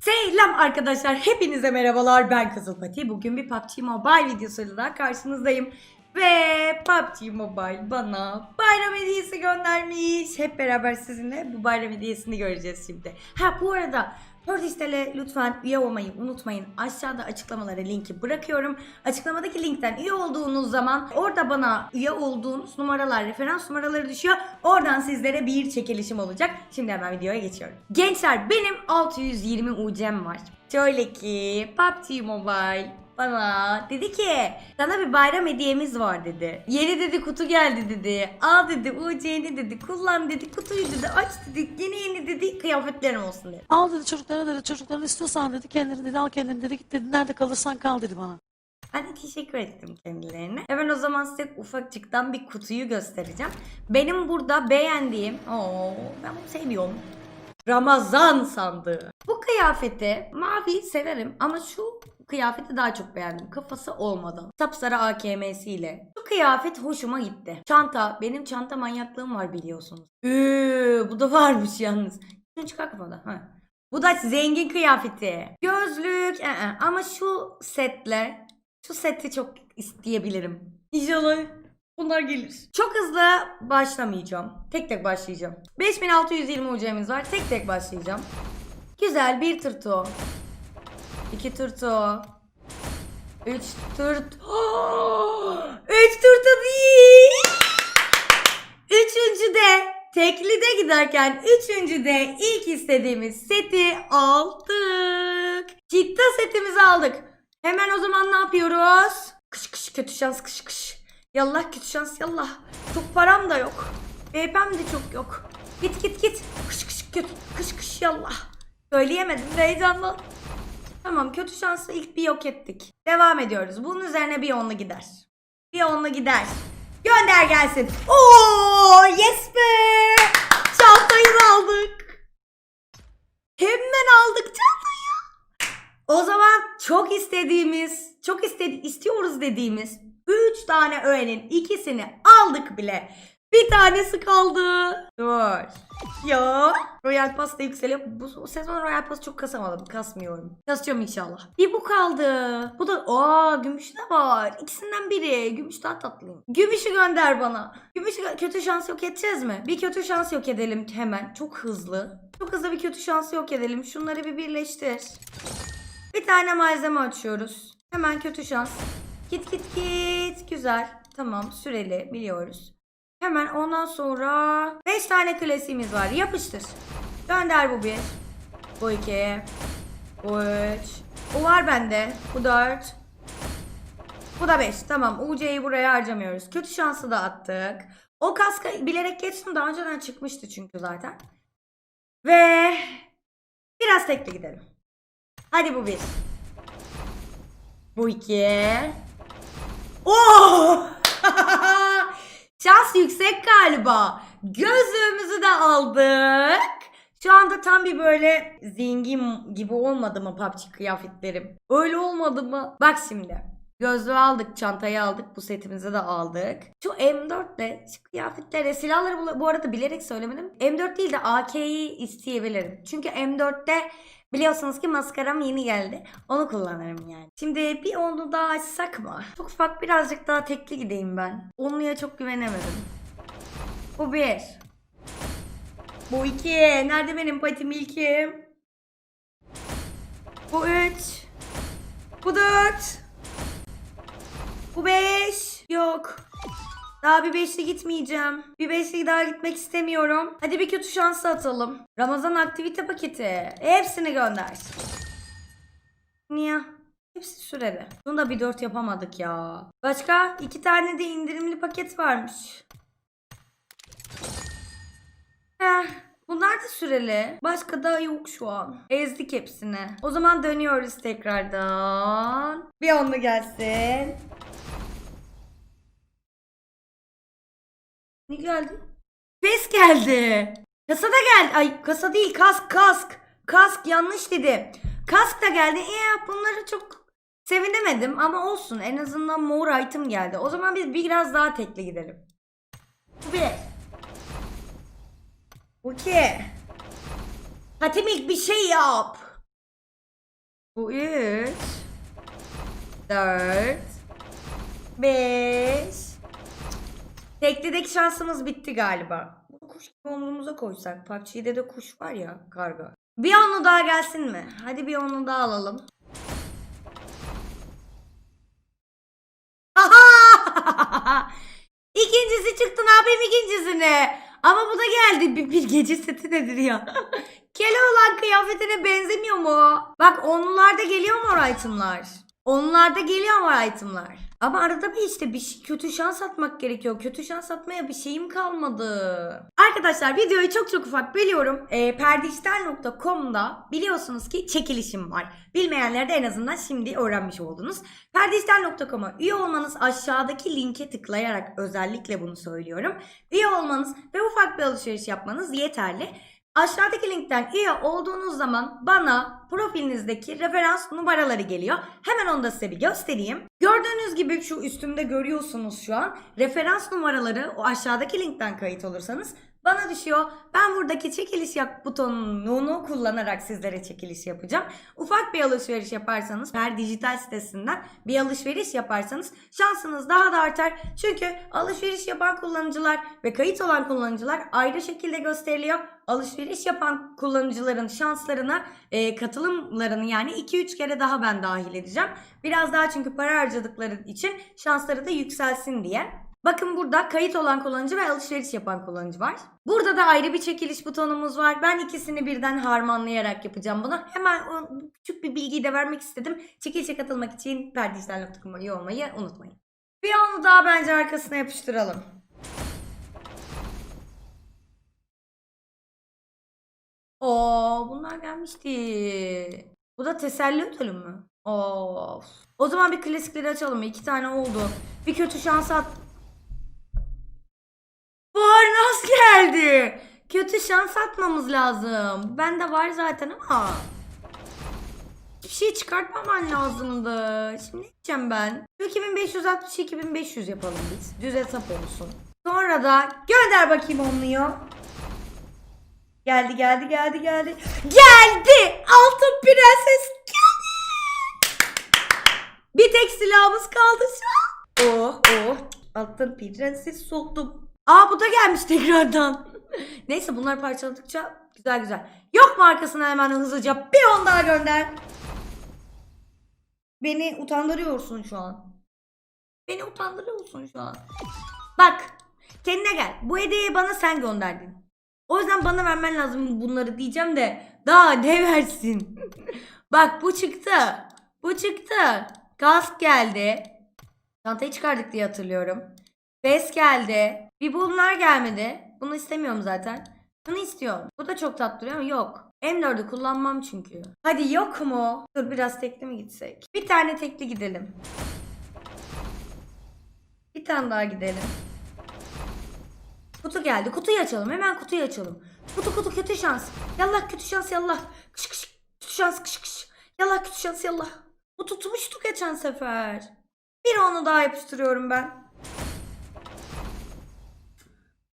Selam arkadaşlar, hepinize merhabalar. Ben Kızıl Pati. Bugün bir PUBG Mobile videosuyla daha karşınızdayım. Ve PUBG Mobile bana bayram hediyesi göndermiş. Hep beraber sizinle bu bayram hediyesini göreceğiz şimdi. Ha bu arada Pördistel'e lütfen üye olmayı unutmayın. Aşağıda açıklamalara linki bırakıyorum. Açıklamadaki linkten üye olduğunuz zaman orada bana üye olduğunuz numaralar, referans numaraları düşüyor. Oradan sizlere bir çekilişim olacak. Şimdi hemen videoya geçiyorum. Gençler benim 620 UC'm var. Şöyle ki PUBG Mobile bana dedi ki sana bir bayram hediyemiz var dedi. Yeni dedi kutu geldi dedi. Al dedi UC'ni dedi kullan dedi kutuyu dedi aç dedi yeni yeni dedi kıyafetlerim olsun dedi. Al dedi çocuklara dedi çocuklarını istiyorsan dedi kendini dedi al kendini dedi git dedi nerede kalırsan kal dedi bana. Ben de teşekkür ettim kendilerine. Hemen o zaman size ufakçıktan bir kutuyu göstereceğim. Benim burada beğendiğim, oo ben bunu seviyorum. Ramazan sandığı. Bu kıyafeti mavi severim ama şu kıyafeti daha çok beğendim. Kafası olmadan. Sapsarı AKM'siyle. Bu kıyafet hoşuma gitti. Çanta. Benim çanta manyaklığım var biliyorsunuz. Üü, bu da varmış yalnız. Şunu çıkar kafada. Ha. Bu da zengin kıyafeti. Gözlük. ı-ı. Ama şu setle şu seti çok isteyebilirim. İnşallah bunlar gelir. Çok hızlı başlamayacağım. Tek tek başlayacağım. 5620 ucumuz var. Tek tek başlayacağım. Güzel bir tırto. İki tırto. Üç tırt. Üç tırto değil. Üçüncü de tekli de giderken üçüncü de ilk istediğimiz seti aldık. Citta setimizi aldık. Hemen o zaman ne yapıyoruz? Kış kış kötü şans kış kış. Yallah kötü şans yallah. Çok param da yok. BP'm de çok yok. Git git git. Kış kış kötü kış kış yallah. Söyleyemedim de heyecanla. Tamam kötü şansı ilk bir yok ettik. Devam ediyoruz. Bunun üzerine bir onlu gider. Bir onlu gider. Gönder gelsin. Oo yes be. Çantayı da aldık. Hemen aldık çantayı. O zaman çok istediğimiz, çok istedi istiyoruz dediğimiz 3 tane öğenin ikisini aldık bile. Bir tanesi kaldı. Dur. Ya. Royal Pass da yükseliyor. Bu sezon Royal Pass çok kasamadım. Kasmıyorum. Kasıyorum inşallah. Bir bu kaldı. Bu da aa gümüş de var. İkisinden biri. Gümüş daha tatlı. Gümüşü gönder bana. Gümüşü kötü şans yok edeceğiz mi? Bir kötü şans yok edelim hemen. Çok hızlı. Çok hızlı bir kötü şans yok edelim. Şunları bir birleştir. Bir tane malzeme açıyoruz. Hemen kötü şans. Git git git. Güzel. Tamam süreli biliyoruz. Hemen ondan sonra 5 tane klasiğimiz var. Yapıştır. Gönder bu bir. Bu iki. Bu üç. Bu var bende. Bu dört. Bu da 5. Tamam. UC'yi buraya harcamıyoruz. Kötü şansı da attık. O kaska bilerek geçtim. Daha önceden çıkmıştı çünkü zaten. Ve biraz tekli gidelim. Hadi bu bir. Bu iki. Oo! Şans yüksek galiba. Gözlüğümüzü de aldık. Şu anda tam bir böyle zengin gibi olmadı mı PUBG kıyafetlerim? Öyle olmadı mı? Bak şimdi. Gözlüğü aldık, çantayı aldık, bu setimizi de aldık. Şu M4 ile şu kıyafetlere, silahları bu arada bilerek söylemedim. M4 değil de AK'yi isteyebilirim. Çünkü M4'te biliyorsunuz ki maskaram yeni geldi. Onu kullanırım yani. Şimdi bir onu daha açsak mı? Çok ufak birazcık daha tekli gideyim ben. Onluya çok güvenemedim. Bu bir. Bu iki. Nerede benim patim ilkim? Bu üç. Bu dört. Bu beş. Yok. Daha bir beşli gitmeyeceğim. Bir beşli daha gitmek istemiyorum. Hadi bir kötü şansı atalım. Ramazan aktivite paketi. Hepsini gönder. Niye? Hepsi süreli. Bunu da bir dört yapamadık ya. Başka? iki tane de indirimli paket varmış. Heh, bunlar da süreli. Başka da yok şu an. Ezdik hepsini. O zaman dönüyoruz tekrardan. Bir onlu gelsin. Ne geldi? Pes geldi. Kasa da geldi. Ay kasa değil kask kask. Kask yanlış dedi. Kask da geldi. E bunları çok sevinemedim ama olsun. En azından mor item geldi. O zaman biz biraz daha tekli gidelim. Bu bir. Bu iki. Hatim ilk bir şey yap. Bu 3 4 5 Teklideki şansımız bitti galiba. Bunu kuş gibi omzumuza koysak. PUBG'de de kuş var ya karga. Bir onu daha gelsin mi? Hadi bir onu daha alalım. Aha! İkincisi çıktı ne yapayım ikincisini? Ama bu da geldi. Bir, bir gece seti nedir ya? Keloğlan kıyafetine benzemiyor mu? Bak onlarda geliyor mu o itemlar? Onlarda geliyor mu itemlar? Ama arada bir işte bir kötü şans atmak gerekiyor. Kötü şans atmaya bir şeyim kalmadı. Arkadaşlar videoyu çok çok ufak biliyorum. E, perdişten.com'da biliyorsunuz ki çekilişim var. Bilmeyenler de en azından şimdi öğrenmiş oldunuz. Perdişten.com'a üye olmanız aşağıdaki linke tıklayarak özellikle bunu söylüyorum. Üye olmanız ve ufak bir alışveriş yapmanız yeterli. Aşağıdaki linkten üye olduğunuz zaman bana profilinizdeki referans numaraları geliyor. Hemen onu da size bir göstereyim. Gördüğünüz gibi şu üstümde görüyorsunuz şu an. Referans numaraları o aşağıdaki linkten kayıt olursanız bana düşüyor. Ben buradaki çekiliş yap butonunu kullanarak sizlere çekiliş yapacağım. Ufak bir alışveriş yaparsanız her dijital sitesinden bir alışveriş yaparsanız şansınız daha da artar. Çünkü alışveriş yapan kullanıcılar ve kayıt olan kullanıcılar ayrı şekilde gösteriliyor. Alışveriş yapan kullanıcıların şanslarına e, katılımlarını yani 2-3 kere daha ben dahil edeceğim. Biraz daha çünkü para harcadıkları için şansları da yükselsin diye. Bakın burada kayıt olan kullanıcı ve alışveriş yapan kullanıcı var. Burada da ayrı bir çekiliş butonumuz var. Ben ikisini birden harmanlayarak yapacağım bunu. Hemen küçük bir bilgiyi de vermek istedim. Çekilişe katılmak için perdişler.com'a üye olmayı unutmayın. Bir onu daha bence arkasına yapıştıralım. Oo, bunlar gelmişti. Bu da teselli ödülü mü? Of. O zaman bir klasikleri açalım. İki tane oldu. Bir kötü şans at. Barnas geldi. Kötü şans atmamız lazım. Bende var zaten ama. Bir şey çıkartmaman lazımdı. Şimdi ne yapacağım ben? Şu 2560 2500 yapalım biz. Düz hesap olsun. Sonra da gönder bakayım onluyu. Geldi geldi geldi geldi. Geldi! Altın prenses geldi! Bir tek silahımız kaldı şu an. Oh oh. Altın prenses soktum. Aa bu da gelmiş tekrardan. Neyse bunlar parçaladıkça güzel güzel. Yok mu arkasına hemen hızlıca bir on daha gönder. Beni utandırıyorsun şu an. Beni utandırıyorsun şu an. Bak kendine gel. Bu hediyeyi bana sen gönderdin. O yüzden bana vermen lazım bunları diyeceğim de daha ne versin? Bak bu çıktı. Bu çıktı. Kask geldi. Çantayı çıkardık diye hatırlıyorum. Bez geldi. Bir bunlar gelmedi. Bunu istemiyorum zaten. Bunu istiyorum. Bu da çok tatlı duruyor ama yok. M4'ü kullanmam çünkü. Hadi yok mu? Dur biraz tekli mi gitsek? Bir tane tekli gidelim. Bir tane daha gidelim. Kutu geldi. Kutuyu açalım. Hemen kutuyu açalım. Kutu kutu kötü şans. Yallah kötü şans yallah. Kış kış. Kötü şans kış kış. Yallah kötü şans yallah. Bu tutmuştu geçen sefer. Bir onu daha yapıştırıyorum ben.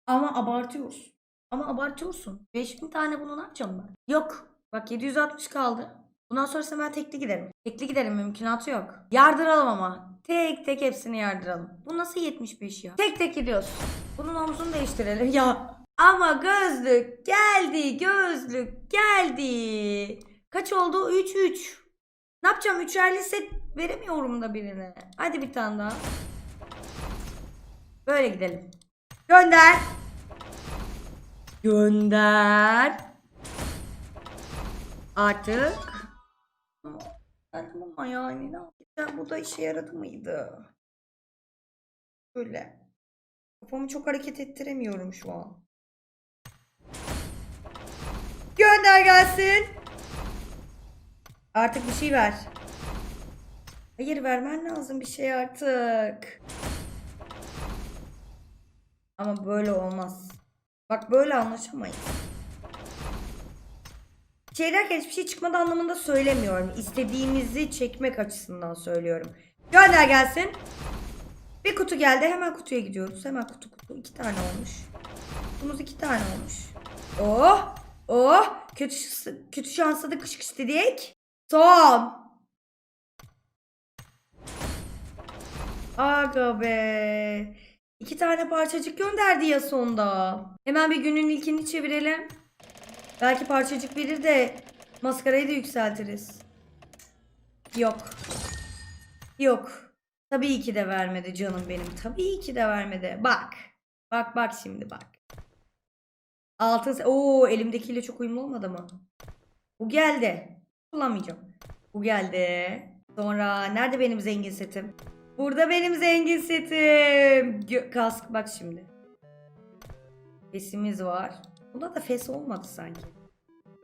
Ama abartıyorsun. Ama abartıyorsun. 5000 tane bunu ne yapacağım ben? Yok. Bak 760 kaldı. Bundan sonrasında ben tekli giderim. Tekli giderim mümkünatı yok. Yardıralım ama. Tek tek hepsini yardıralım. Bu nasıl 75 ya? Tek tek gidiyoruz. Bunun omzunu değiştirelim ya. Ama gözlük geldi. Gözlük geldi. Kaç oldu? 3 3. Ne yapacağım? Üçerli set veremiyorum da birine. Hadi bir tane daha. Böyle gidelim. Gönder. Gönder. Artık. Ama yani ne yapacağım? Bu da işe yaradı mıydı? Böyle. Kafamı çok hareket ettiremiyorum şu an. Gönder gelsin. Artık bir şey ver. Hayır vermen lazım bir şey artık. Ama böyle olmaz. Bak böyle anlaşamayız. Şey derken hiçbir şey çıkmadı anlamında söylemiyorum. İstediğimizi çekmek açısından söylüyorum. Gönder gelsin. Bir kutu geldi. Hemen kutuya gidiyoruz. Hemen kutu kutu. iki tane olmuş. Kutumuz iki tane olmuş. Oh! Oh! Kötü, kötü şansa da kış kış dedik. Son. Aga be. İki tane parçacık gönderdi ya sonda. Hemen bir günün ilkini çevirelim. Belki parçacık verir de maskarayı da yükseltiriz. Yok. Yok. Tabii ki de vermedi canım benim. Tabii ki de vermedi. Bak. Bak bak şimdi bak. Altın. Oo elimdekiyle çok uyumlu olmadı mı? Bu geldi. Kullanmayacağım. Bu geldi. Sonra nerede benim zengin setim? Burada benim zengin setim. Kask bak şimdi. Fesimiz var. Bunda da fes olmadı sanki.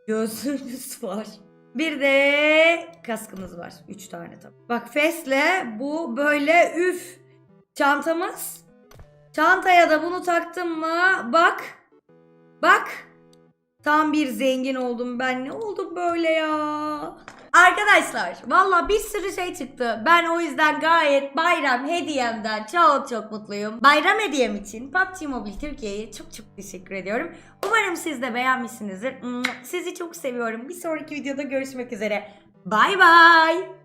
Gözlüğümüz var. Bir de kaskımız var. Üç tane tabii. Bak fesle bu böyle üf. Çantamız. Çantaya da bunu taktım mı? Bak. Bak. Tam bir zengin oldum ben. Ne oldum böyle ya? Arkadaşlar valla bir sürü şey çıktı. Ben o yüzden gayet bayram hediyemden çok çok mutluyum. Bayram hediyem için PUBG Mobile Türkiye'ye çok çok teşekkür ediyorum. Umarım siz de beğenmişsinizdir. Sizi çok seviyorum. Bir sonraki videoda görüşmek üzere. Bay bay.